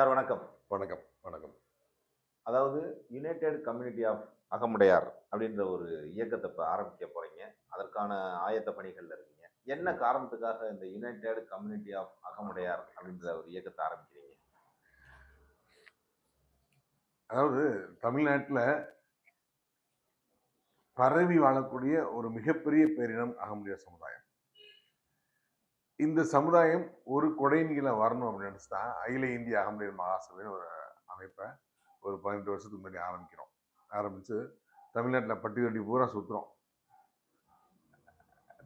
Sir வணக்கம். வணக்கம் வணக்கம். அதாவது யுனைடெட் கம்யூனிட்டி ஆஃப் அகமுடையார் அப்படின்ற ஒரு இயக்கத்தை இப்போ ஆரம்பிக்க போறீங்க. அதற்கான ஆயத்த பணிகள்ல இருக்கீங்க. என்ன காரணத்துக்காக இந்த யுனைடெட் கம்யூனிட்டி ஆஃப் அகமுடையார் அப்படின்ற ஒரு இயக்கத்தை ஆரம்பிக்கிறீங்க? அதாவது தமிழ்நாட்டில் பரவி வாழக்கூடிய ஒரு மிகப்பெரிய பேரினம் அகமுடையார் சமுதாயம். இந்த சமுதாயம் ஒரு கொடைநிலை வரணும் அப்படின்னு நினச்சி தான் அகில இந்திய அகமதியர் மகாசபைன்னு ஒரு அமைப்பை ஒரு பதினெட்டு வருஷத்துக்கு முன்னாடி ஆரம்பிக்கிறோம். ஆரம்பித்து தமிழ்நாட்டில் பட்டி தொட்டி பூரா சுற்றுறோம்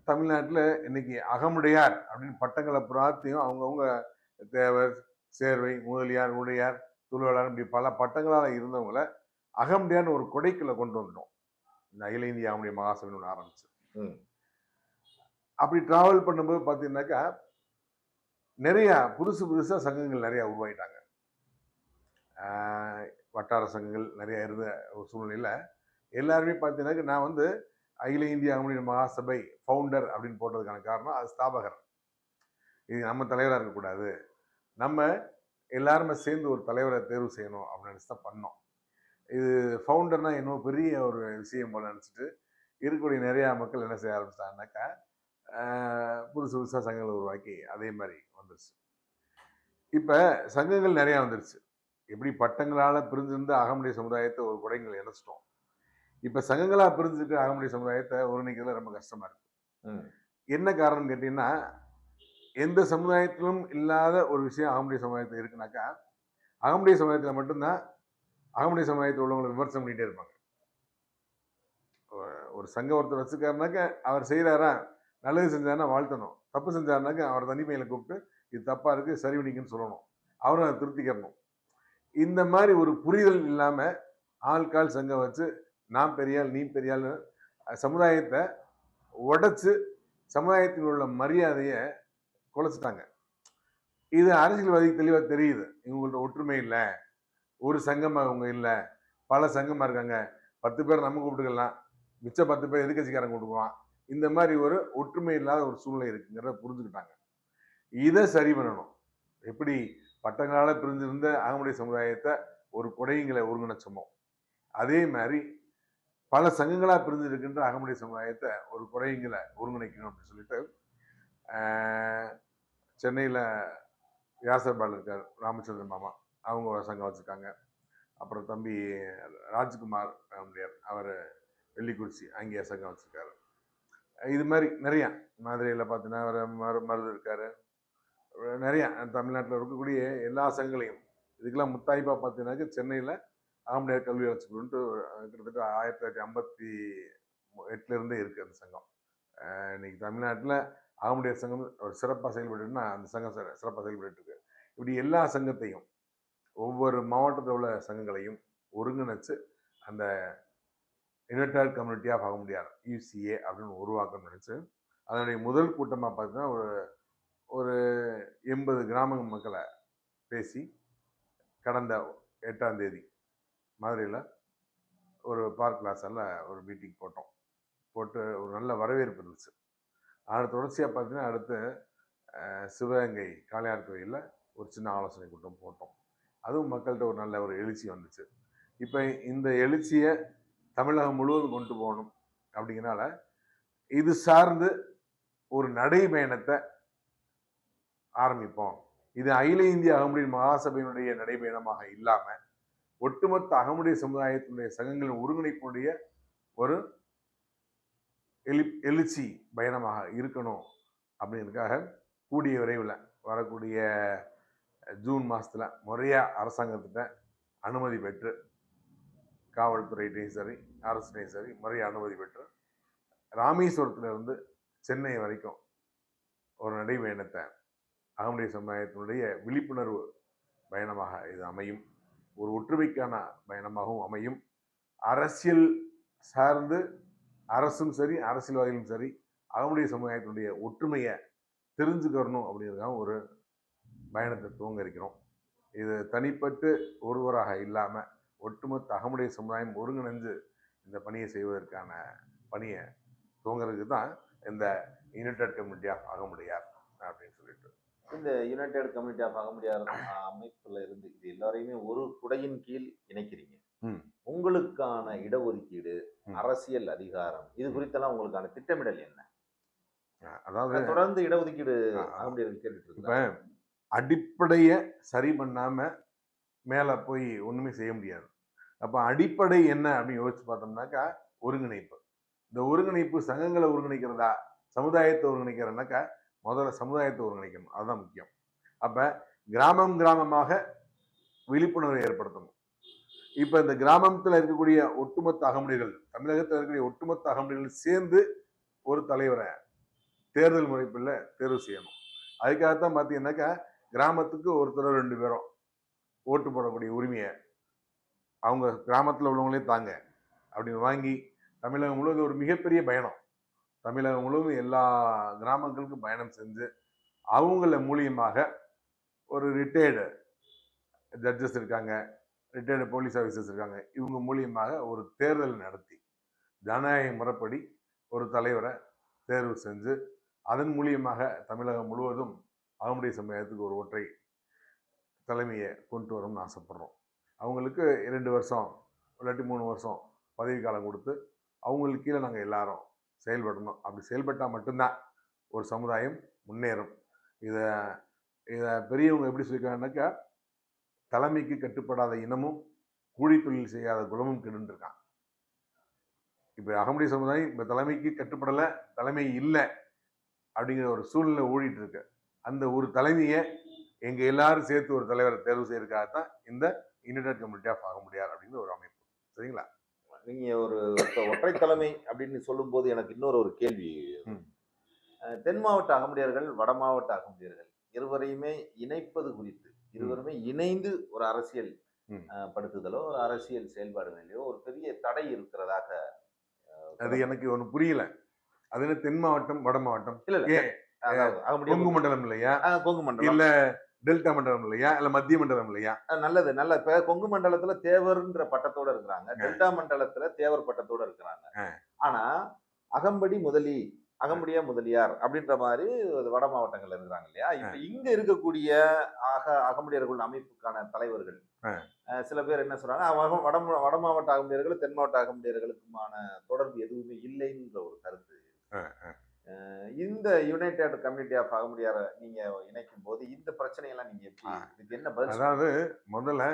தமிழ்நாட்டில் இன்னைக்கு அகமுடையார் அப்படின்னு பட்டங்களை பிரார்த்தியும் அவங்கவுங்க தேவர் சேர்வை முதலியார் உடையார் துளுவலார் இப்படி பல பட்டங்களால் இருந்தவங்கள அகமுடையார்னு ஒரு கொடைக்குள்ளே கொண்டு வந்துட்டோம். இந்த அகில இந்திய அகமுடைய மகாசபைன்னு ஒன்று ஆரம்பிச்சு. ம். அப்படி டிராவல் பண்ணும்போது பார்த்தீங்கன்னாக்கா நிறையா புதுசு புதுசாக சங்கங்கள் நிறையா உருவாயிட்டாங்க. வட்டார சங்கங்கள் நிறையா இருந்த ஒரு சூழ்நிலையில் எல்லாருமே பார்த்தீங்கன்னாக்கா நான் வந்து அகில இந்திய அகமுடைய மகாசபை ஃபவுண்டர் அப்படின்னு போட்டதுக்கான காரணம் அது ஸ்தாபகர். இது நம்ம தலைவராக இருக்கக்கூடாது. நம்ம எல்லாருமே சேர்ந்து ஒரு தலைவரை தேர்வு செய்யணும் அப்படின்னு நினச்சி தான் பண்ணோம். இது ஃபவுண்டர்னால் இன்னும் பெரிய ஒரு விஷயம் போல நினச்சிட்டு இருக்கக்கூடிய நிறையா மக்கள் என்ன செய்ய ஆரம்பிச்சிட்டாங்கனாக்கா புதுசு புதுசாக சங்கங்களை உருவாக்கி அதே மாதிரி வந்துருச்சு. இப்போ சங்கங்கள் நிறையா வந்துருச்சு. எப்படி பட்டங்களால் பிரிஞ்சிருந்த அகமுடைய சமுதாயத்தை ஒரு குடைங்களை இணைச்சிட்டோம். இப்போ சங்கங்களாக பிரிஞ்சிருக்கிற அகமுடைய சமுதாயத்தை ஒருங்கிணைக்கிறதுல ரொம்ப கஷ்டமாக இருக்கு. ம். என்ன காரணம் கேட்டிங்கன்னா எந்த சமுதாயத்திலும் இல்லாத ஒரு விஷயம் அகமுடைய சமுதாயத்தில் இருக்குனாக்கா அகமுடைய சமுதாயத்தில் மட்டும்தான் அகமுடைய சமுதாயத்தில் உள்ளவங்களை விமர்சனம் பண்ணிகிட்டே இருப்பாங்க. ஒரு- ஒரு சங்கம் ஒருத்தர் வச்சுக்காருனாக்க அவர் செய்கிறாரா நல்லது செஞ்சாருன்னா வாழ்த்தணும். தப்பு செஞ்சாருனாக்க அவர் தனிமையில் கூப்பிட்டு இது தப்பாக இருக்குது சரி பண்ணிக்கன்னு சொல்லணும். அவரும் அதை திருப்திக்கணும் இந்த மாதிரி ஒரு புரிதல் இல்லாமல் ஆள்கால் சங்கம் வச்சு நான் பெரியாள் நீ பெரியாள்னு சமுதாயத்தை உடைச்சு சமுதாயத்தில் உள்ள மரியாதையை குலைச்சிட்டாங்க. இது அரசியல்வாதிக்கு தெளிவாக தெரியுது. இவங்கள்ட்ட ஒற்றுமை இல்லை. ஒரு சங்கமாக இவங்க இல்லை. பல சங்கமாக இருக்காங்க. பத்து பேர் நம்ம கூப்பிட்டுக்கலாம். மிச்சம் பத்து பேர் எதிர்கட்சிக்காரன் கூப்பிடுவான் இந்த மாதிரி ஒரு ஒற்றுமை இல்லாத ஒரு சூழ்நிலை இருக்குங்கிறத புரிஞ்சுக்கிட்டாங்க. இதை சரி பண்ணணும். எப்படி பட்டங்களால் பிரிஞ்சிருந்த அகமுடைய சமுதாயத்தை ஒரு குடையங்களை ஒருங்கிணைச்சோமோ அதே மாதிரி பல சங்கங்களாக பிரிஞ்சிருக்கின்ற அகமுடைய சமுதாயத்தை ஒரு குறையங்களை ஒருங்கிணைக்கணும் அப்படின்னு சொல்லிட்டு சென்னையில் வியாசர்பால் இருக்கார் ராமச்சந்திரன் மாமா அவங்க ஒரு சங்கம் வச்சுருக்காங்க. அப்புறம் தம்பி ராஜ்குமார் முடியார் அவர் வெள்ளிக்குறிச்சி அங்கேயே சங்கம் வச்சுருக்காரு. இது மாதிரி நிறையா மதுரையில் பார்த்தீங்கன்னா அவர் மரு மருது இருக்கார். நிறையா தமிழ்நாட்டில் இருக்கக்கூடிய எல்லா சங்கங்களையும். இதுக்கெல்லாம் முத்தாய்ப்பாக பார்த்தீங்கன்னாக்க சென்னையில் ஆம்படையார் கல்வி வச்சுக்கணுன்ட்டு கிட்டத்தட்ட ஆயிரத்தி தொள்ளாயிரத்தி ஐம்பத்தி எட்டுலேருந்தே இருக்குது அந்த சங்கம். இன்னைக்கு தமிழ்நாட்டில் ஆம்படையார் சங்கம் ஒரு சிறப்பாக செயல்பட்டுன்னா அந்த சங்கம் சிறப்பாக செயல்பட்டுருக்கு இப்படி எல்லா சங்கத்தையும் ஒவ்வொரு மாவட்டத்தில் உள்ள சங்கங்களையும் ஒருங்கிணைச்சு அந்த united community of Agamudayar UCA அப்படின்னு உருவாக்கம் நினச்சி அதனுடைய முதல் கூட்டமாக பார்த்தீங்கன்னா ஒரு ஒரு எண்பது கிராம மக்களை பேசி கடந்த எட்டாம் தேதி மதுரையில் ஒரு பார்க் பிளாஸால ஒரு மீட்டிங் போட்டோம். போட்டு ஒரு நல்ல வரவேற்பு இருந்துச்சு. அதை தொடர்ச்சியாக பார்த்தீங்கன்னா அடுத்து சிவகங்கை காளையார் கோயிலில் ஒரு சின்ன ஆலோசனை கூட்டம் போட்டோம். அதுவும் மக்கள்கிட்ட ஒரு நல்ல ஒரு எழுச்சி வந்துச்சு. இப்போ இந்த எழுச்சியை தமிழகம் முழுவதும் கொண்டு போகணும் அப்படிங்கிறனால இது சார்ந்து ஒரு நடைபயணத்தை ஆரம்பிப்போம். இது அகில இந்திய அகமுடைய மகாசபையினுடைய நடைபயணமாக இல்லாமல் ஒட்டுமொத்த அகமுடைய சமுதாயத்தினுடைய சங்கங்களின் ஒருங்கிணைப்புடைய ஒரு எழு எழுச்சி பயணமாக இருக்கணும் அப்படின்றதுக்காக கூடிய விரைவில் வரக்கூடிய ஜூன் மாதத்தில் முறையாக அரசாங்கத்திட்ட அனுமதி பெற்று காவல்துறையிலையும் சரி அரசுலையும் சரி முறையாக அனுமதி பெற்று ராமேஸ்வரத்திலிருந்து சென்னை வரைக்கும் ஒரு நடைபயணத்தை அகமுடைய சமுதாயத்தினுடைய விழிப்புணர்வு பயணமாக இது அமையும். ஒரு ஒற்றுமைக்கான பயணமாகவும் அமையும். அரசியல் சார்ந்து அரசும் சரி அரசியல்வாதிகளும் சரி அகமுடைய சமுதாயத்தினுடைய ஒற்றுமையை தெரிஞ்சுக்கிறணும் அப்படிங்கிறதுக்காக ஒரு பயணத்தை துவங்க இருக்கிறோம். இது தனிப்பட்டு ஒருவராக இல்லாமல் ஒட்டுமொத்த அகமுடைய சமுதாயம் ஒருங்கிணைந்து இந்த பணியை செய்வதற்கான பணியை துவங்குறதுக்கு தான் இந்த யுனைடெட் கம்யூனிட்டி ஆஃப் அகமுடையார் அப்படின்னு சொல்லிட்டு. இந்த யுனைடெட் கம்யூனிட்டி ஆஃப் அகமுடியார் அமைப்புல இருந்து இது எல்லாரையுமே ஒரு குடையின் கீழ் இணைக்கிறீங்க. உங்களுக்கான இடஒதுக்கீடு. அரசியல் அதிகாரம் இது குறித்தெல்லாம் உங்களுக்கான திட்டமிடல் என்ன? அதாவது தொடர்ந்து இடஒதுக்கீடு இப்ப அடிப்படைய சரி பண்ணாம மேல போய் ஒண்ணுமே செய்ய முடியாது. அப்போ அடிப்படை என்ன அப்படின்னு யோசிச்சு பார்த்தோம்னாக்கா ஒருங்கிணைப்பு. இந்த ஒருங்கிணைப்பு சங்கங்களை ஒருங்கிணைக்கிறதா? சமுதாயத்தை ஒருங்கிணைக்கிறனாக்கா முதல்ல சமுதாயத்தை ஒருங்கிணைக்கணும். அதுதான் முக்கியம். அப்போ கிராமம் கிராமமாக விழிப்புணர்வை ஏற்படுத்தணும். இப்போ இந்த கிராமத்தில் இருக்கக்கூடிய ஒட்டுமொத்த அகமுடிகள் தமிழகத்தில் இருக்கக்கூடிய ஒட்டுமொத்த அகமுடிகள் சேர்ந்து ஒரு தலைவரை தேர்தல் முறைப்பில் தேர்வு செய்யணும். அதுக்காகத்தான் பார்த்தீங்கன்னாக்கா கிராமத்துக்கு ஒருத்தர் ரெண்டு பேரும் ஓட்டு போடக்கூடிய உரிமையை அவங்க கிராமத்தில் உள்ளவங்களே தாங்க. அப்படின்னு வாங்கி தமிழகம் முழுவதும் ஒரு மிகப்பெரிய பயணம். தமிழகம் முழுவதும் எல்லா கிராமங்களுக்கும் பயணம் செஞ்சு அவங்கள மூலியமாக ஒரு ரிட்டையர்டு ஜட்ஜஸ் இருக்காங்க ரிட்டையர்டு போலீஸ் ஆஃபீஸர்ஸ் இருக்காங்க. இவங்க மூலியமாக ஒரு தேர்தல் நடத்தி ஜனநாயக முறைப்படி ஒரு தலைவரை தேர்வு செஞ்சு அதன் மூலியமாக தமிழகம் முழுவதும் அவனுடைய சமுதாயத்துக்கு ஒரு ஒற்றை தலைமையை கொண்டு வரணும்னு ஆசைப்படுறோம். அவங்களுக்கு இரண்டு வருஷம் இல்லாட்டி மூணு வருஷம் பதவி காலம் கொடுத்து அவங்களுக்கு கீழே நாங்கள் எல்லாரும் செயல்படணும். அப்படி செயல்பட்டால் மட்டும்தான் ஒரு சமுதாயம் முன்னேறும். இதை இதை பெரியவங்க எப்படி சொல்லியிருக்காங்கன்னாக்கா தலைமைக்கு கட்டுப்படாத இனமும் கூலி தொழில் செய்யாத குலமும் கெடுன்ட்ருக்கான் இப்போ அகமுடைய சமுதாயம் இப்போ தலைமைக்கு கட்டுப்படலை தலைமை இல்லை அப்படிங்கிற ஒரு சூழ்நிலை ஓடிட்டு இருக்கு. அந்த ஒரு தலைமையை எங்கள் எல்லாரும் சேர்த்து ஒரு தலைவரை தேர்வு செய்யறதுக்காகத்தான் இந்த யுனைடெட் கம்யூனிட்டி ஆஃப் ஆக முடியாது அப்படிங்கிற ஒரு அமைப்பு. சரிங்களா? நீங்க ஒரு ஒற்றை தலைமை அப்படின்னு சொல்லும்போது எனக்கு இன்னொரு ஒரு கேள்வி. தென் மாவட்ட அகமுடியர்கள் வட மாவட்ட அகமுடியர்கள் இருவரையுமே இணைப்பது குறித்து இருவருமே இணைந்து ஒரு அரசியல் படுத்துதலோ ஒரு அரசியல் செயல்பாடுகளிலோ ஒரு பெரிய தடை இருக்கிறதாக அது எனக்கு ஒன்று புரியல. அது என்ன தென் மாவட்டம் வட மாவட்டம் இல்ல கொங்கு மண்டலம் இல்லையா? கொங்கு மண்டலம். இல்ல டெல்டா மண்டலம் இல்லையா? இல்ல மத்திய மண்டலம் இல்லையா? நல்லது நல்ல இப்ப கொங்கு மண்டலத்துல தேவர்ன்ற பட்டத்தோட இருக்கிறாங்க. டெல்டா மண்டலத்துல தேவர் பட்டத்தோட இருக்கிறாங்க. ஆனா அகம்படி முதலி அகம்படியா முதலியார் அப்படின்ற மாதிரி வட மாவட்டங்கள்ல இருக்கிறாங்க இல்லையா? இப்ப இங்க இருக்கக்கூடிய அக அகமுடியர்கள் அமைப்புக்கான தலைவர்கள் சில பேர் என்ன சொல்றாங்க வட வட மாவட்ட அகமுடியர்கள் தென் மாவட்ட அகமுடியர்களுக்குமான தொடர்பு எதுவுமே இல்லைன்ற ஒரு கருத்து இந்த யுனைடெட் கம்யூனிட்டி ஆஃப் அகமுடியார நீங்க இணைக்கும் போது இந்த பிரச்சனையெல்லாம் நீங்க எப்படி. இதுக்கு என்ன பதில் அதாவது முதல்ல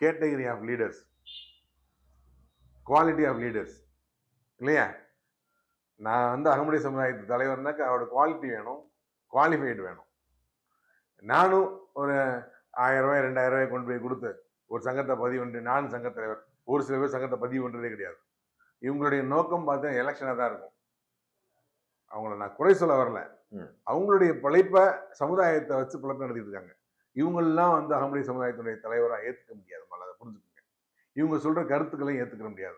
category of leaders quality of leaders இல்லையா? நான் வந்து அகமுடைய சமுதாயத்து தலைவர்னாக்கா அவரோட குவாலிட்டி வேணும் குவாலிஃபைடு வேணும். நானும் ஒரு ஆயிரம் ரூபாய் ரெண்டாயிரம் ரூபாய் கொண்டு போய் கொடுத்து ஒரு சங்கத்தை பதிவு பண்ணி நானும் சங்கத் தலைவர். ஒரு சில பேர் சங்கத்தை பதிவு பண்ணுறதே கிடையாது. இவங்களுடைய நோக்கம் பார்த்தா எலெக்ஷனாக தான் இருக்கும். அவங்கள நான் குறை சொல்ல வரல. அவங்களுடைய பிழைப்பை சமுதாயத்தை வச்சு பிழைப்பு நடத்திட்டு இருக்காங்க. இவங்களெல்லாம் வந்து அகமுடைய சமுதாயத்தினுடைய தலைவராக ஏற்றுக்க முடியாது அதை புரிஞ்சுக்கோங்க. இவங்க சொல்ற கருத்துக்களையும் ஏற்றுக்க முடியாது.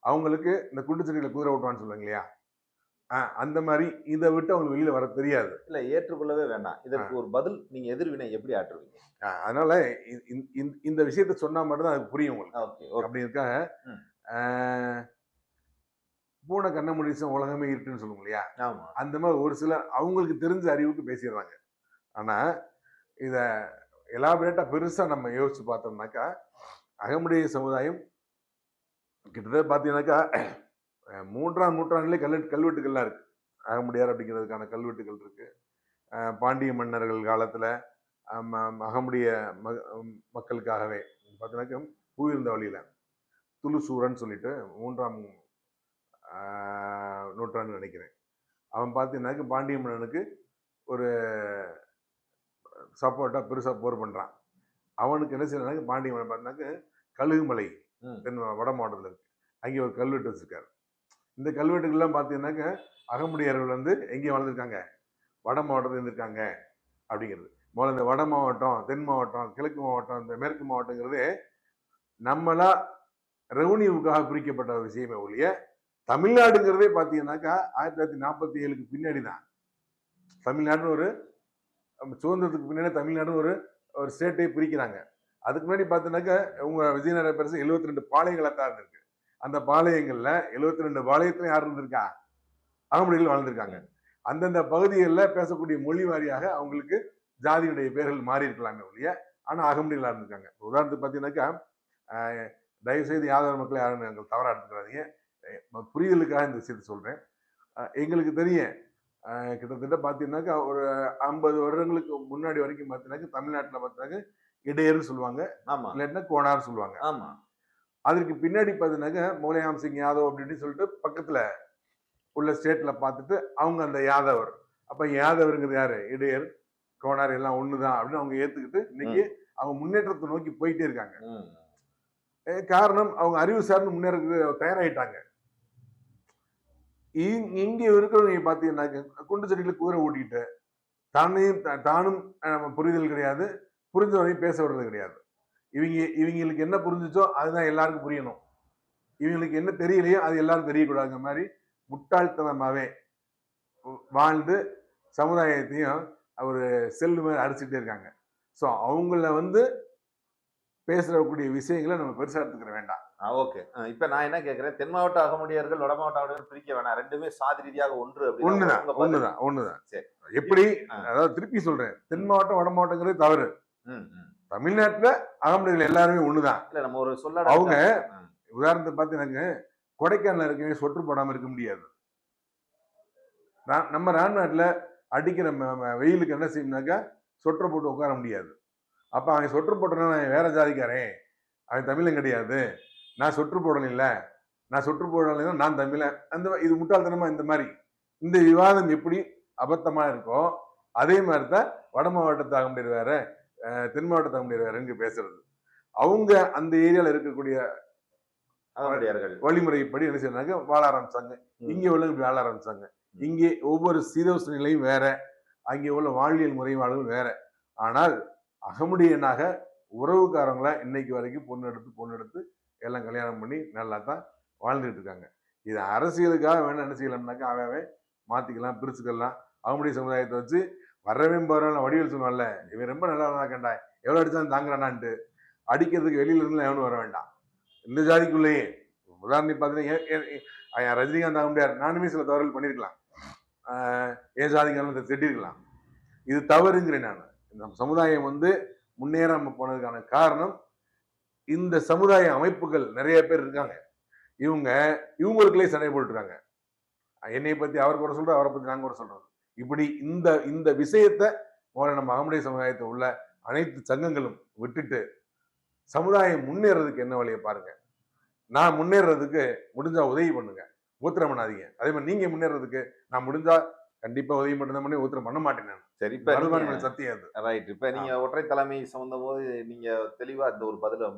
அவங்களுக்கு இந்த குண்டுச்செடியில் குதிரை ஓட்டுவான்னு சொல்லுவாங்க இல்லையா? அந்த மாதிரி இதை விட்டு அவங்களுக்கு வெளியில வர தெரியாது. இல்ல ஏற்றுக்கொள்ளவே வேண்டாம் இதற்கு ஒரு பதில் நீங்க எதிர்வினை எப்படி ஆற்றுவீங்க? அதனால இந்த- விஷயத்த சொன்னா மட்டும்தான் அது புரியும் உங்களுக்கு. Okay okay. அப்படி இருக்காங்க ம். பூனை கண்ண முடிச்சம் உலகமே இருக்குன்னு சொல்லுவோம் இல்லையா? ஆமா. அந்த மாதிரி ஒரு சிலர் அவங்களுக்கு தெரிஞ்ச அறிவுக்கு பேசிடுறாங்க. ஆனா இத எலாபரேட்டா பெருசா நம்ம யோசிச்சு பார்த்தோம்னாக்கா அகமுடைய சமுதாயம் கிட்டத்தட்ட பார்த்தீங்கன்னாக்கா மூன்றாம் நூற்றாண்டுலே கல் கல்வெட்டுகள்லாம் இருக்கு. அகமுடையார் அப்படிங்கிறதுக்கான கல்வெட்டுகள் இருக்கு. அஹ், பாண்டிய மன்னர்கள் காலத்துல அகமுடைய ம மக்களுக்காகவே. பார்த்தீங்கன்னாக்கா பூவிருந்த வழியில துளுசூரன் சொல்லிட்டு மூன்றாம் நூற்றாண்டு நினைக்கிறேன். அவன் பார்த்தீங்கன்னாக்க பாண்டிய மன்னனுக்கு ஒரு சப்போர்ட்டாக பெருசாக போர் பண்ணுறான் அவனுக்கு என்ன செய்யறாங்க பாண்டிய மன்னன் பார்த்தாக்க கழுகுமலை. தென் வட மாவட்டத்தில் இருக்கு. அங்கே ஒரு கல்வெட்டு வச்சிருக்காரு. இந்த கல்வெட்டுகள்லாம் பார்த்தீங்கன்னாக்க அகமுடையர்கள் வந்து எங்கே வளர்ந்துருக்காங்க வட மாவட்டத்தில் இருந்திருக்காங்க அப்படிங்கிறது. முதல்ல இந்த வட மாவட்டம் தென் மாவட்டம் கிழக்கு மாவட்டம் இந்த மேற்கு மாவட்டங்கிறது நம்மளா ரெவன்யூவுக்காக பிரிக்கப்பட்ட ஒரு விஷயமே ஒழிய தமிழ்நாடுங்கிறதே பார்த்தீங்கன்னாக்கா ஆயிரத்தி தொள்ளாயிரத்தி நாற்பத்தி ஏழுக்கு பின்னாடி தான் தமிழ்நாடுன்னு ஒரு சுதந்திரத்துக்கு பின்னாடி தமிழ்நாடுன்னு ஒரு ஒரு ஸ்டேட்டை பிரிக்கிறாங்க. அதுக்கு முன்னாடி பார்த்தீங்கன்னாக்கா உங்க விஜயநகர பேரரசு 72 ரெண்டு பாளையங்களாக தான் இருந்திருக்கு. அந்த பாளையங்களில் எழுபத்தி ரெண்டு பாளையத்துல யார் இருந்திருக்கா? அகமுடிகள் வாழ்ந்திருக்காங்க. அந்தந்த பகுதிகளில் பேசக்கூடிய மொழி வாரியாக அவங்களுக்கு ஜாதியுடைய பெயர்கள் மாறி இருக்கலாமே ஒழிய ஆனால் அகமுடிகளா இருந்திருக்காங்க உதாரணத்துக்கு பார்த்தீங்கன்னாக்கா தயவுசெய்து தயவு செய்து மக்களை யாரும் எங்கள் தவறாக எடுத்துக்கிறாதீங்க புரிதலுக்காக இந்த விஷயத்தை சொல்றேன். ஆஹ், எங்களுக்கு தெரியும். கிட்டத்தட்ட பார்த்தீங்கன்னாக்கா ஒரு ஐம்பது வருடங்களுக்கு முன்னாடி வரைக்கும் பார்த்தீங்கன்னாக்கா தமிழ்நாட்டில் பார்த்தீங்கன்னா இடையர்னு சொல்லுவாங்க. ஆமா. இல்லாட்டினா கோனார் சொல்லுவாங்க. ஆமா. அதற்கு பின்னாடி பார்த்தீங்கன்னாக்கா முலாயம் சிங் யாதவ் அப்படி இப்படின்னு சொல்லிட்டு பக்கத்துல உள்ள ஸ்டேட்ல பார்த்துட்டு அவங்க அந்த யாதவர். அப்ப யாதவருங்கிறது யாரு? இடையர் கோனார் எல்லாம் ஒண்ணுதான் அப்படின்னு அவங்க ஏத்துக்கிட்டு இன்னைக்கு அவங்க முன்னேற்றத்தை நோக்கி போயிட்டே இருக்காங்க. காரணம் அவங்க அறிவு சார்ந்து முன்னேறதுக்கு தயாராயிட்டாங்க. இ- இங்கே இருக்கிறவங்க பார்த்தீங்கன்னா குண்டு செடியில குதிரை ஓட்டிக்கிட்டு தானையும் தானும் புரிதல் கிடையாது. புரிஞ்சவரையும் பேச விடுறது கிடையாது. இவங்க இவங்களுக்கு என்ன புரிஞ்சிச்சோ அதுதான் எல்லாருக்கும் புரியணும். இவங்களுக்கு என்ன தெரியலையோ அது எல்லாரும் தெரியக்கூடாதுங்க மாதிரி முட்டாள்தனமாகவே வாழ்ந்து சமுதாயத்தையும் அவர் செல்லு மாதிரி அடிச்சுட்டே இருக்காங்க. ஸோ அவங்கள வந்து பேசக்கூடிய விஷயங்களை நம்ம பெருசா எடுத்துக்கிற வேண்டாம். ஆ ஓகே. இப்ப நான் என்ன கேக்குறேன்? தென் மாவட்ட அகமுடையர்கள் வட மாவட்ட அகமுடையர்கள் பிரிக்க வேணாம். ரெண்டுமே சாதி ரீதியாக ஒன்று உங்க பதில். ஒண்ணுதான் ஒண்ணுதான். சரி. எப்படி. அதாவது திருப்பி சொல்றேன். தென் மாவட்டம் வட மாவட்டங்கிறது தவறு. தமிழ்நாட்டுல அகமுடைகள் எல்லாருமே ஒண்ணுதான். இல்ல நம்ம ஒரு சொல்லாட அவங்க உதாரணத்தை பார்த்தீங்கன்னாங்க கொடைக்கானல் இருக்கவே சொட்டு போடாம இருக்க முடியாது. நம்ம ராம்நாட்டில் அடிக்கிற வெயிலுக்கு என்ன செய்யணும்னாக்கா சொட்டரை போட்டு உட்கார முடியாது. அப்ப அவன் சொட்டு போட்டனா நான் வேற ஜாதிக்காரன்? அவன் தமிழன் கிடையாது. நான் சொட்டு போடல நான் சொட்டு போடலைன்னா நான் தமிழன். அந்த இது முட்டாள்தனமா இந்த மாதிரி. இந்த விவாதம் எப்படி அபத்தமா இருக்கோ அதே மாதிரி தான் வட மாவட்டத்து ஆகமுடியர் வேற அஹ், தென் மாவட்டத்து ஆகமுடியர் வேற இங்க பேசுறது. அவங்க அந்த ஏரியால இருக்கக்கூடிய வழிமுறைப்படி என்ன செய்யறாங்க வாழ ஆரம்பிச்சாங்க. இங்கே உள்ளவங்க இப்படி வாழ ஆரம்பிச்சாங்க. இங்கே ஒவ்வொரு சீதோஷ நிலையும் வேற அங்கே உள்ள வாழ்வியல் முறையும் வாழ்வும் வேற. ஆனால் அகமுடியனாக உறவுக்காரங்கள இன்னைக்கு வரைக்கும் பொண்ணு எடுத்து பொண்ணு எடுத்து எல்லாம் கல்யாணம் பண்ணி நல்லா தான் வாழ்ந்துட்டு இருக்காங்க. இது அரசியலுக்காக வேணும் என்ன செய்யலாம்னாக்கா அவன் அவன் பிரிச்சுக்கலாம். அகமுடிய சமுதாயத்தை வச்சு வரவே போறவன் வடிவில் சொல்லுவான்ல இவன் ரொம்ப நல்லா கண்டா எவ்வளோ அடித்தாலும் தாங்குறானான்ட்டு அடிக்கிறதுக்கு வெளியில இருந்து எவனும் வர வேண்டாம். இந்த ஜாதிக்குள்ளேயே. உதாரணம் பார்த்தீங்கன்னா ரஜினிகாந்த் ஆக முடியாது. நானுமே சில தவறுகள் பண்ணியிருக்கலாம். என் ஜாதிக்காரன் திட்டிருக்கலாம் இது தவறுங்கிறேன் நான். இந்த சமுதாயம் வந்து முன்னேறாம போனதுக்கான காரணம் இந்த சமுதாய அமைப்புகள் நிறைய பேர் இருக்காங்க. இவங்க இவங்களுக்குள்ளே சண்டை போட்டுருக்காங்க என்னை பத்தி அவர் கூட சொல்றோம் அவரை பத்தி நாங்க கூட சொல்றோம் இப்படி இந்த இந்த விஷயத்த முதல்ல நம்ம அகமுடைய சமுதாயத்தில் உள்ள அனைத்து சங்கங்களும் விட்டுட்டு சமுதாயம் முன்னேறதுக்கு என்ன வழியை பாருங்க. நான் முன்னேறதுக்கு முடிஞ்சா உதவி பண்ணுங்க. ஊத்திரம் பண்ணாதீங்க. அதே மாதிரி நீங்க முன்னேறதுக்கு நான் முடிஞ்சா கண்டிப்பா உதவி மட்டும்தான் பண்ணி ஊத்திரம் பண்ண மாட்டேன் சரி இப்ப சத்தியம் அது. ரைட் இப்ப நீங்க ஒற்றை தலைமை சம்பந்தம் போது நீங்க தெளிவா இந்த ஒரு பதில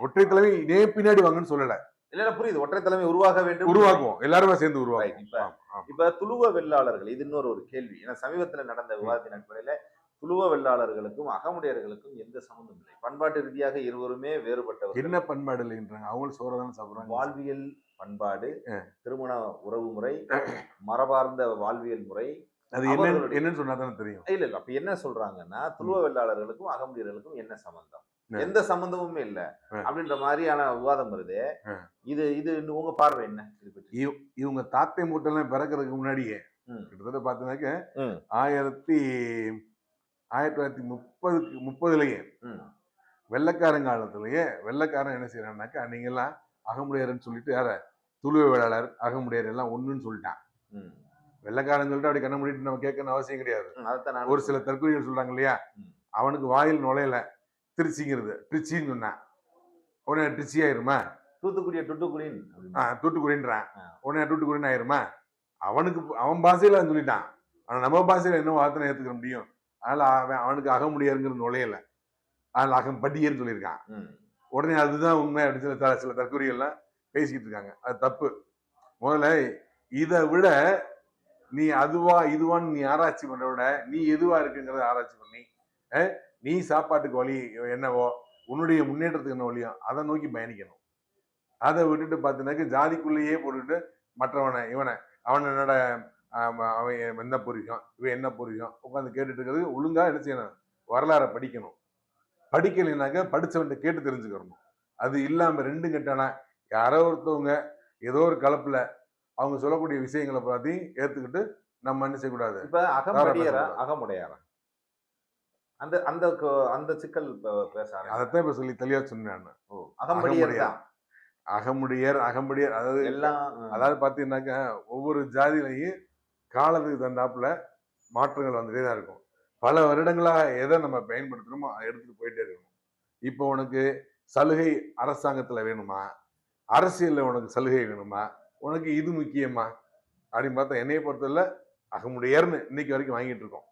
ஒற்றை தலைமை இதே பின்னாடி வாங்கன்னு சொல்லல. இல்ல புரியுது. ஒற்றை தலைமை உருவாக வேண்டும். உருவாக்குவோம். எல்லாருமே சேர்ந்து ஆமா. இப்ப துளுவ வெள்ளாளர்கள் இது இன்னொரு ஒரு கேள்வி. ஏன்னா சமீபத்துல நடந்த விவாதத்தின் அடிப்படையில துளுவ வெள்ளாளர்களுக்கும் அகமுடையர்களுக்கும் எந்த சம்மந்தம் இல்லை பண்பாட்டு ரீதியாக இருவருமே வேறுபட்டவர்கள் என்ன பண்பாடு இல்லைன்றாங்க அவங்களும் சோற தானே சாப்பிடுறாங்க வாழ்வியல் பண்பாடு. திருமண உறவு முறை மரபார்ந்த வாழ்வியல் முறை அது என்னன்னு சொன்னா தானே தெரியும் இல்ல இல்ல அப்ப என்ன சொல்றாங்கன்னா துளுவ வெள்ளாளர்களுக்கும் அகமுடையர்களுக்கும் என்ன சம்பந்தம். எந்த சம்பந்தமுமே இல்ல. அப்படின்ற மாதிரியான விவாதம் வருது. இது இது உங்க பார்வை என்ன இவங்க தாத்தை மூட்டெல்லாம் பிறக்கிறதுக்கு முன்னாடியே. கிட்டத்தட்ட பார்த்தீங்கன்னாக்க. ஆயிரத்தி ஆயிரத்தி தொள்ளாயிரத்தி முப்பதுக்கு முப்பதுலயே. வெள்ளக்காரன் காலத்திலேயே வெள்ளக்காரன் என்ன செய்யறான்னாக்கா நீங்கெல்லாம் அகமுடையர்னு சொல்லிட்டு யார துளுவ வேளாளர் அகமுடையர் எல்லாம் ஒண்ணுன்னு சொல்லிட்டான். வெள்ளக்காரன் சொல்லிட்டு அப்படி கண்ண மூடிட்டு நம்ம கேட்கணும் அவசியம் கிடையாது ஒரு சில தற்கொலைகள் சொல்றாங்க இல்லையா. அவனுக்கு வாயில் நுழையல திருச்சிங்கிறது ட்ரிச்சின்னு சொன்னான் உடனே ட்ரிச்சி ஆயிருமா தூத்துக்குடிய டுட்டுக்குடின்னு அப்படின்னு. ஆ, தூட்டுக்குடின்றான். உடனே தூட்டுக்குடின்னு ஆயிருமா அவனுக்கு அவன் பாஷையில அவன் சொல்லிட்டான் ஆனா நம்ம பாஷையில என்ன வார்த்தை ஏத்துக்க முடியும் அதனால அவன் அவனுக்கு அக முடியாதுங்கிற நுழையல. அதனால அகம் பட்டியர்னு சொல்லியிருக்கான். உடனே அதுதான் உண்மை அப்படின்னு சில சில தற்கொலைகள்லாம் பேசிக்கிட்டு இருக்காங்க. அது தப்பு. முதல்ல இதை விட நீ அதுவா இதுவான்னு நீ ஆராய்ச்சி பண்றத விட நீ எதுவா இருக்குங்கிறத ஆராய்ச்சி பண்ணி நீ சாப்பாட்டுக்கு வழி என்னவோ உன்னுடைய முன்னேற்றத்துக்கு என்ன வழியோ அதை நோக்கி பயணிக்கணும். அதை விட்டுட்டு பார்த்தீங்கன்னாக்க ஜாதிக்குள்ளேயே போட்டுட்டு மற்றவனை இவனை அவன் என்னோட அவன் என்ன புரியும்? இவன் என்ன புரியும்? உட்காந்து கேட்டுட்டு இருக்கிறது ஒழுங்கா என்ன செய்யணும்? வரலாறை படிக்கணும். படிக்கலைனாக்க படிச்சவன்ட்ட கேட்டு தெரிஞ்சுக்கணும் அது இல்லாம ரெண்டும் கெட்டானா யாரோ ஒருத்தவங்க ஏதோ ஒரு கலப்புல அவங்க சொல்லக்கூடிய விஷயங்களை பத்தி ஏத்துக்கிட்டு நம்ம என்ன செய்யக்கூடாது? இப்ப அகமுடையரா. அகமுடையாரா? அந்த அந்த அந்த சிக்கல் இப்ப பேச ஆரம்பிச்சு. அதைத்தான் இப்ப சொல்லி தெளிவா சொன்னேன் ஓ அகம்படியர் அகமுடையர். அகமுடையர் அகமுடையர் அதாவது எல்லாம் அதாவது பாத்தீங்கன்னாக்க ஒவ்வொரு ஜாதியிலையும் காலத்துக்கு தந்தாப்புல மாற்றங்கள் வந்துட்டே தான் இருக்கும். பல வருடங்களாக எதை நம்ம பயன்படுத்துகிறோமோ அதை எடுத்துட்டு போயிட்டே இருக்கணும். இப்போ உனக்கு சலுகை அரசாங்கத்தில் வேணுமா? அரசியலில் உனக்கு சலுகை வேணுமா? உனக்கு இது முக்கியமா? அப்படின்னு பார்த்தா என்னைய பொறுத்தவரை அகமுடையர்னு இன்னைக்கு வரைக்கும் வாங்கிட்டு இருக்கோம்.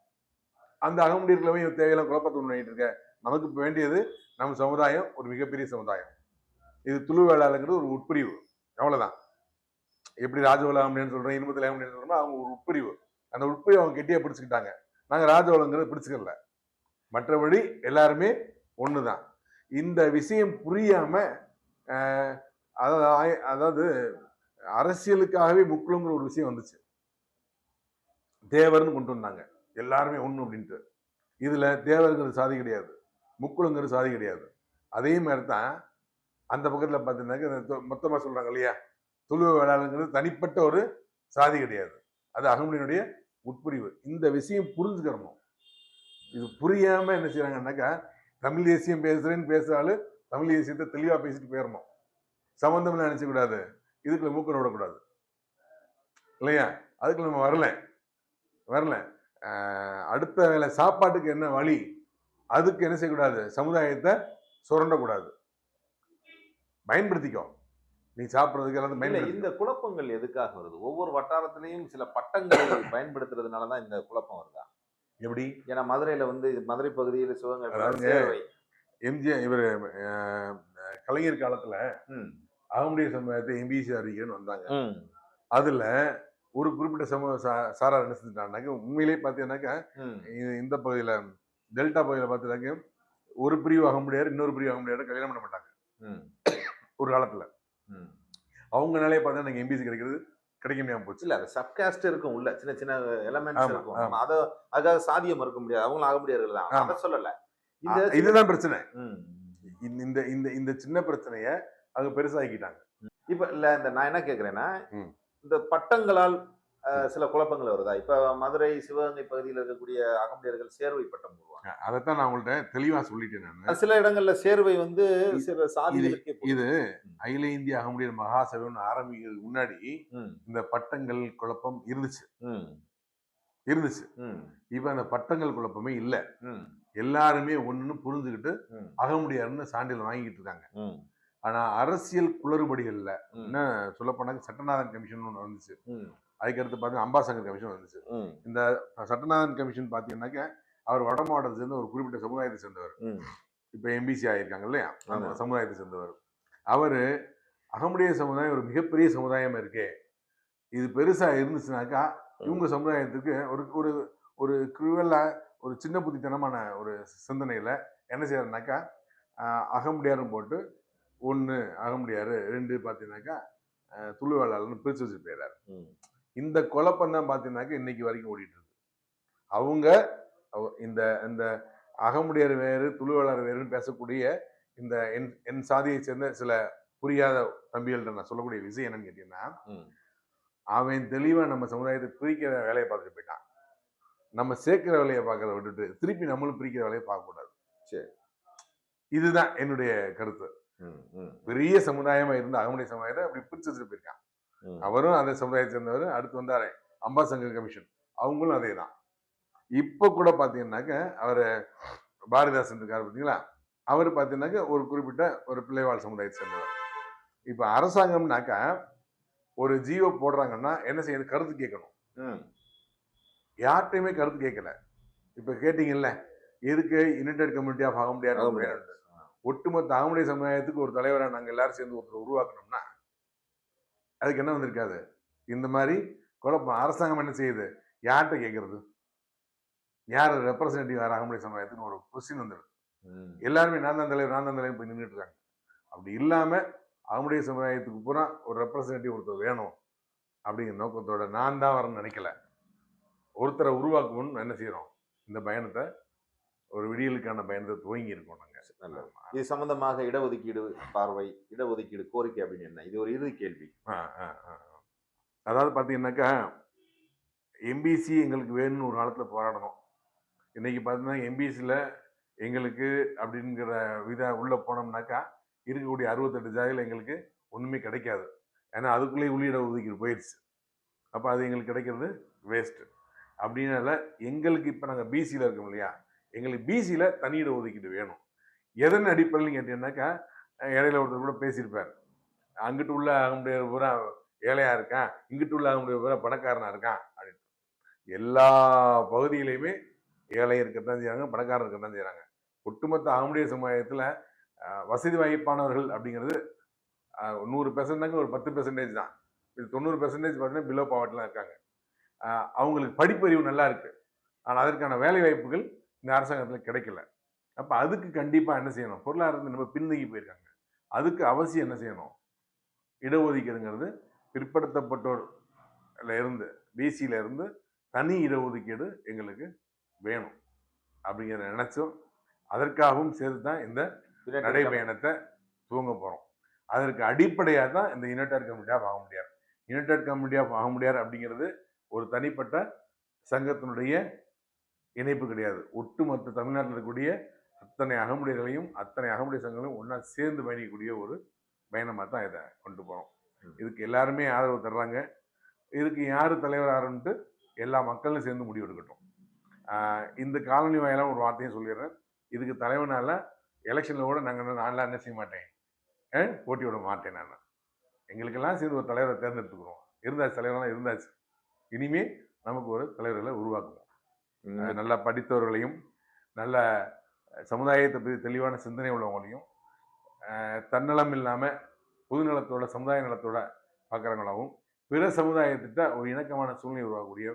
அந்த அகமுடையர்களை போய் தேவையெல்லாம் குழப்பத்தை பண்ணிட்டு இருக்க. நமக்கு இப்போ வேண்டியது நம்ம சமுதாயம் ஒரு மிகப்பெரிய சமுதாயம். இது துளு வேளாளங்கிறது ஒரு உட்பிரிவு. அவ்வளவுதான். எப்படி ராஜவலம் அப்படின்னு சொல்றோம் இருபத்தி அப்படின்னு அவங்க ஒரு உட்பிரிவு. அந்த உட்பிரிவு அவங்க கெட்டியா பிடிச்சுக்கிட்டாங்க. நாங்கள் ராஜவலங்கிறத பிடிச்சிக்கல. மற்றபடி எல்லாருமே ஒண்ணுதான். இந்த விஷயம் புரியாம ஆஹ், அதாவது அதாவது அரசியலுக்காகவே முக்குளுங்கிற ஒரு விஷயம் வந்துச்சு. தேவர்னு கொண்டு வந்தாங்க. எல்லாருமே ஒண்ணு அப்படின்ட்டு. இதுல தேவருங்கிறது சாதி கிடையாது. முக்குளுங்கிறது சாதி கிடையாது. அதே மாதிரி தான் அந்த பக்கத்தில் பார்த்தீங்கன்னாக்க இந்த சொல்கிறாங்க சொல்றாங்க இல்லையா? துளுவ வேளாண்ங்கிறது தனிப்பட்ட ஒரு சாதி கிடையாது. அது அகமுடியினுடைய உட்பிரிவு. இந்த விஷயம் புரிஞ்சுக்கிறணும் இது புரியாம என்ன செய்யறாங்கன்னாக்கா தமிழ் தேசியம் பேசுறேன்னு பேசுறாலும் தமிழ் தேசியத்தை தெளிவா பேசிட்டு போயிடணும் சம்பந்தம் நினைச்ச கூடாது இதுக்குள்ள மூக்க விடக்கூடாது இல்லையா? அதுக்கு நம்ம வரல. வரல. அடுத்த வேலை சாப்பாட்டுக்கு என்ன வழி? அதுக்கு என்ன செய்யக்கூடாது? சமுதாயத்தை சுரண்டக்கூடாது. பயன்படுத்திக்கும் நீ சாப்பிட்றதுக்கு இல்ல பயன்படுத்தி இந்த குழப்பங்கள் எதுக்காக வருது? ஒவ்வொரு வட்டாரத்திலையும் சில பட்டங்களை பயன்படுத்துறதுனால தான் இந்த குழப்பம் வருதா? எப்படி? ஏன்னா மதுரையில வந்து மதுரை பகுதியில் சிவகங்கை எம்ஜிஆர் இவர் கலைஞர் காலத்துல அகமுடைய சமுதாயத்தை எம்பிசி அறிக்கைன்னு வந்தாங்க. அதுல ஒரு குறிப்பிட்ட சமூக சாரார் என்ன செஞ்சுட்டாங்கன்னாக்க உண்மையிலேயே பார்த்தீங்கன்னாக்கா இந்த பகுதியில டெல்டா பகுதியில பார்த்தீங்கன்னாக்க ஒரு பிரிவு அகமுடையார் இன்னொரு பிரிவு அகமுடையார் கல்யாணம் பண்ண மாட்டாங்க. ஒரு காலத்துல. ம். அவங்க நிலையை பார்த்தா எனக்கு எம்பிசி கிடைக்கிறது கிடைக்க முடியாம போச்சு இல்ல அது சப்காஸ்ட் இருக்கும் உள்ள சின்ன சின்ன எலமெண்ட்ஸ் இருக்கும். நம்ம அதை அதுக்காக சாதியம் மறுக்க முடியாது அவங்களும் ஆக முடியாது. அதை சொல்லல இந்த இதுதான் பிரச்சனை. இந்த- இந்த இந்த சின்ன பிரச்சனைய அவங்க பெருசாக்கிட்டாங்க இப்ப இல்ல இந்த நான் என்ன கேக்குறேன்னா. இந்த பட்டங்களால் சில குழப்பங்கள் வருதா? இப்ப மதுரை சிவகங்கை பகுதியில் இருக்கக்கூடிய அகமுடையர்கள் சேர்வை பட்டம் போடுவாங்க. அதைத்தான் நான் உங்கள்ட்ட தெளிவா சொல்லிட்டேன் நான். சில இடங்கள்ல சேர்வை வந்து சில சாதிகளுக்கே. இது அகில இந்திய அகமுடியர் மகாசபைன்னு ஆரம்பிக்கிறதுக்கு முன்னாடி இந்த பட்டங்கள் குழப்பம் இருந்துச்சு. இருந்துச்சு. இப்ப அந்த பட்டங்கள் குழப்பமே இல்ல. எல்லாருமே ஒண்ணுன்னு புரிஞ்சுக்கிட்டு அகமுடியார்னு சான்றிதழ் வாங்கிட்டு இருக்காங்க. ம், ஆனா அரசியல் குளறுபடிகள்ல என்ன சொல்ல போனாக்க சட்டநாதன் கமிஷன் ஒன்று வந்துச்சு அதுக்கடுத்து பார்த்தா அம்பாசங்கர் கமிஷன் வந்துச்சு. இந்த சட்டநாதன் கமிஷன் பார்த்தீங்கன்னாக்க அவர் வட மாவட்டத்தை சேர்ந்த ஒரு குறிப்பிட்ட சமுதாயத்தை சேர்ந்தவர். இப்போ எம்பிசி ஆயிருக்காங்க இல்லையா? அந்த. சமுதாயத்தை சேர்ந்தவர். அவரு அகமுடைய சமுதாயம் ஒரு மிகப்பெரிய சமுதாயம் இருக்கே. இது பெருசா இருந்துச்சுனாக்கா இவங்க சமுதாயத்துக்கு ஒரு ஒரு ஒரு குழுவலா ஒரு சின்ன புத்தித்தனமான ஒரு சிந்தனையில என்ன செய்யறதுனாக்கா அகமுடையாரும் போட்டு ஒன்று அகமுடையாரு ரெண்டு பார்த்தீங்கன்னாக்கா ஆஹ், துளுவேளாளர்னு பிரிச்சு வச்சு போயிடாரு ம். இந்த குழப்பம் தான் பார்த்தீங்கன்னாக்கா இன்னைக்கு வரைக்கும் ஓடிட்டு இருக்கு அவங்க அவ- இந்த இந்த அகமுடையார் வேறு துளுவேளாளர் வேறுன்னு பேசக்கூடிய இந்த என் என் சாதியை சேர்ந்த சில புரியாத தம்பிகள்கிட்ட நான் சொல்லக்கூடிய விஷயம் என்னன்னு கேட்டீங்கன்னா. அவன் தெளிவா நம்ம சமுதாயத்தை பிரிக்கிற வேலையை பார்த்துட்டு போயிட்டான் நம்ம சேர்க்கிற வேலையை பார்க்கறத விட்டுட்டு திருப்பி நம்மளும் பிரிக்கிற வேலையை பார்க்கக்கூடாது சரி. இதுதான் என்னுடைய கருத்து பெரிய சமுதாயமா இருந்த அகமுடைய சமுதாயத்தை அப்படி பிரிச்சு வச்சுட்டு போயிருக்கான். அவரும் அந்த சமுதாயத்தை சேர்ந்தவர் அடுத்து வந்தாரு அம்பாசங்கர் கமிஷன். அவங்களும் அதே தான் இப்போ கூட பார்த்தீங்கன்னாக்க அவர் பாரதிதாசன் இருக்காரு பார்த்தீங்களா அவர் பார்த்தீங்கன்னாக்க ஒரு குறிப்பிட்ட ஒரு பிள்ளைவாழ் சமுதாயத்தை சேர்ந்தவர். இப்போ அரசாங்கம்னாக்கா ஒரு ஜியோ போடுறாங்கன்னா என்ன செய்யணும்? கருத்து கேட்கணும். யார்கிட்டயுமே கருத்து கேட்கல. இப்போ கேட்டீங்கல்ல எதுக்கு united community of Agamudiyar Agamudaiyar. ஒட்டுமொத்த அகமுடைய சமுதாயத்துக்கு ஒரு தலைவராக நாங்கள் எல்லாரும் சேர்ந்து ஒருத்தர் உருவாக்கணும்னா அதுக்கு என்ன வந்திருக்காது? இந்த மாதிரி குழப்பம். அரசாங்கம் என்ன செய்யுது? யார்கிட்ட கேட்கறது யார் ரெப்ரசன்டேட்டிவ் யார் அகமுடைய சமுதாயத்துக்கு ஒரு கொஸ்டின் வந்துருக்கு ம். எல்லாருமே நான் தான் தலைவர் நான் தான் தலைவர் போய் நின்றுட்டு இருக்காங்க. அப்படி இல்லாம அகமுடைய சமுதாயத்துக்கு பூரா ஒரு ரெப்ரசன்டேட்டிவ் ஒருத்தர் வேணும் அப்படிங்கிற நோக்கத்தோட நான் தான் வரேன்னு நினைக்கல. ஒருத்தரை உருவாக்கணும்னு என்ன செய்யறோம் இந்த பயணத்தை ஒரு விடியலுக்கான பயணத்தை துவங்கி இருக்கோம் நாங்க. நல்லது. இது சம்பந்தமாக இடஒதுக்கீடு பார்வை இடஒதுக்கீடு கோரிக்கை அப்படின்னு என்ன? இது ஒரு இறுதி கேள்வி. ஆ, ஆ, ஆ, ஆ. அதாவது பார்த்தீங்கன்னாக்கா எம்பிசி எங்களுக்கு வேணும்னு ஒரு காலத்தில் போராடணும் இன்னைக்கு பார்த்தீங்கன்னா எம்பிசியில் எங்களுக்கு அப்படிங்கிற வித உள்ளே போனோம்னாக்கா இருக்கக்கூடிய அறுபத்தெட்டு ஜாதியில் எங்களுக்கு ஒன்றுமே கிடைக்காது. ஏன்னா அதுக்குள்ளேயே உள்ளிட ஒதுக்கீடு போயிடுச்சு அப்போ அது எங்களுக்கு கிடைக்கிறது வேஸ்ட்டு அப்படின்னால எங்களுக்கு இப்போ நாங்கள் பிசியில் இருக்கோம் இல்லையா? எங்களுக்கு பிசியில் தனியிட ஒதுக்கீடு வேணும். எதன் அடிப்படையில் கேட்டீங்கன்னாக்கா இடையில ஒருத்தர் கூட பேசியிருப்பார். அங்கிட்டு உள்ள அவங்களுடைய பூரா ஏழையாக இருக்கான் இங்கிட்டு உள்ள அவங்களுடைய பூரா பணக்காரனாக இருக்கான் அப்படின்னு எல்லா பகுதியிலையுமே ஏழை இருக்கத்தான் செய்கிறாங்க பணக்காரன் இருக்கத்தான் செய்கிறாங்க ஒட்டுமொத்த ஆமுடைய சமுதாயத்தில் வசதி வாய்ப்பானவர்கள் அப்படிங்கிறது நூறு பெர்சன்டாங்க ஒரு பத்து பெர்சன்டேஜ் தான். இது தொண்ணூறு பெர்சன்டேஜ் பார்த்தீங்கன்னா பிலோ பாவர்ட்டிலாம் இருக்காங்க. அவங்களுக்கு படிப்பறிவு நல்லா இருக்குது ஆனால் அதற்கான வேலை வாய்ப்புகள் இந்த அரசாங்கத்தில் கிடைக்கல. அப்போ அதுக்கு கண்டிப்பாக என்ன செய்யணும்? பொருளாதாரத்தில் நம்ம பின்தங்கி போயிருக்காங்க. அதுக்கு அவசியம் என்ன செய்யணும்? இடஒதுக்கீடுங்கிறது பிற்படுத்தப்பட்டோர்ல இருந்து பிசியில இருந்து தனி இடஒதுக்கீடு எங்களுக்கு வேணும். அப்படிங்கிறத நினைச்சோம். அதற்காகவும் சேர்த்து தான் இந்த நடைபயணத்தை துவங்க போகிறோம் அதற்கு அடிப்படையாக தான் இந்த யுனைடெட் கம்யூனிட்டி ஆஃப் ஆக முடியாது. யுனைடெட் கம்யூனிட்டி ஆஃப் ஆக முடியாது அப்படிங்கிறது ஒரு தனிப்பட்ட சங்கத்தினுடைய இணைப்பு கிடையாது. ஒட்டுமொத்த தமிழ்நாட்டில் இருக்கக்கூடிய அத்தனை அகமுடைகளையும் அத்தனை அகமுடைய சங்கங்களையும் ஒன்றா சேர்ந்து பயணிக்கக்கூடிய ஒரு பயணமாக தான் இதை கொண்டு போகிறோம் இதுக்கு எல்லாருமே ஆதரவு தர்றாங்க. இதுக்கு யார் தலைவர் ஆரம்பிட்டு எல்லா மக்களும் சேர்ந்து முடிவெடுக்கட்டும் ஆஹ் இந்த காலனி வாயிலாக ஒரு வார்த்தையும் சொல்லிடுறேன். இதுக்கு தலைவனால எலெக்ஷனில் கூட நாங்கள் நான்லாம் என்ன செய்ய மாட்டேன். போட்டி விட மாட்டேன் நான். எங்களுக்கெல்லாம் சேர்ந்து ஒரு தலைவரை தேர்ந்தெடுத்துக்கிறோம். இருந்தாச்சு தலைவரெல்லாம் இருந்தாச்சு. இனிமே நமக்கு ஒரு தலைவர்களை உருவாக்குவோம். நல்லா படித்தவர்களையும் நல்ல சமுதாயத்தை பற்றி தெளிவான சிந்தனை உள்ளவங்களையும் தன்னலம் இல்லாமல் பொதுநலத்தோட சமுதாய நலத்தோட பார்க்குறவங்களாகவும் பிற சமுதாயத்திட்ட ஒரு இணக்கமான சூழ்நிலை உருவாக்கக்கூடிய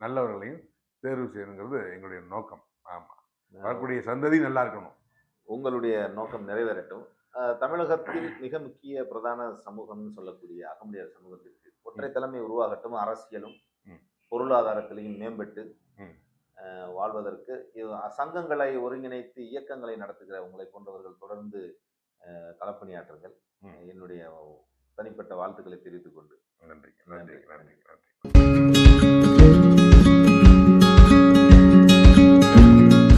நல்லவர்களையும் தேர்வு செய்யணுங்கிறது எங்களுடைய நோக்கம். ஆமாம் வரக்கூடிய சந்ததி நல்லா இருக்கணும். உங்களுடைய நோக்கம் நிறைவேறட்டும். தமிழகத்தில் மிக முக்கிய பிரதான சமூகம்னு சொல்லக்கூடிய அகமுடையார் சமூகத்திற்கு ஒற்றை தலைமை உருவாகட்டும். அரசியலும். பொருளாதாரத்திலையும் மேம்பட்டு வாழ்வதற்கு சங்கங்களை ஒருங்கிணைத்து இயக்கங்களை நடத்துகிற உங்களை போன்றவர்கள் தொடர்ந்து களப்பணியாற்றுங்கள். என்னுடைய தனிப்பட்ட வாழ்த்துக்களை தெரிவித்துக் கொண்டு நன்றி நன்றி. நன்றி நன்றி